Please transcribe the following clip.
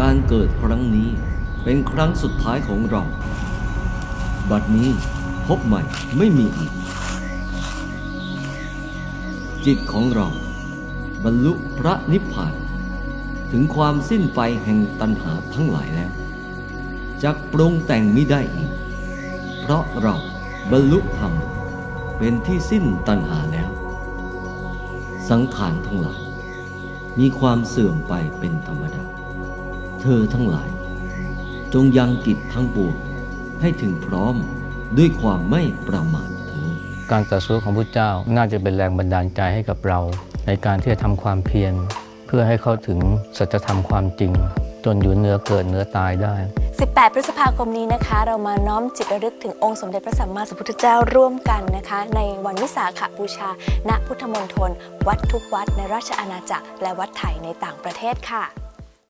การเกิดครั้งนี้เป็นครั้งสุดท้ายของเรา บัดนี้พบใหม่ไม่มีอีก จิตของเรา บรรลุพระนิพพาน ถึงความสิ้นไปแห่งตัณหาทั้งหลายแล้วจักปรุงแต่งมิได้อีก เพราะเราบรรลุธรรมเป็นที่สิ้นตัณหาแล้ว สังขารทั้งหลาย มีความเสื่อมไปเป็นธรรมดา เธอทั้งหลาย จงยังกิจทั้งปวงให้ถึงพร้อมด้วยความไม่ประมาทเถิดการตรัสรู้ของพระเจ้าน่าจะเป็นแรงบันดาลใจให้กับเรา ในการที่จะทำความเพียร เพื่อให้เข้าถึงสัจธรรมความจริง จนอยู่เหนื้อเกิดเหนื้อตายได้ 18 พฤษภาคมนี้นะคะ เรามาน้อมจิตระลึกถึงองค์สมเด็จพระสัมมาสัมพุทธเจ้าร่วมกันนะคะ ในวันวิสาขบูชา ณพุทธมณฑลวัดทุกวัดในราชอาณาจักร และวัดไทยในต่างประเทศค่ะ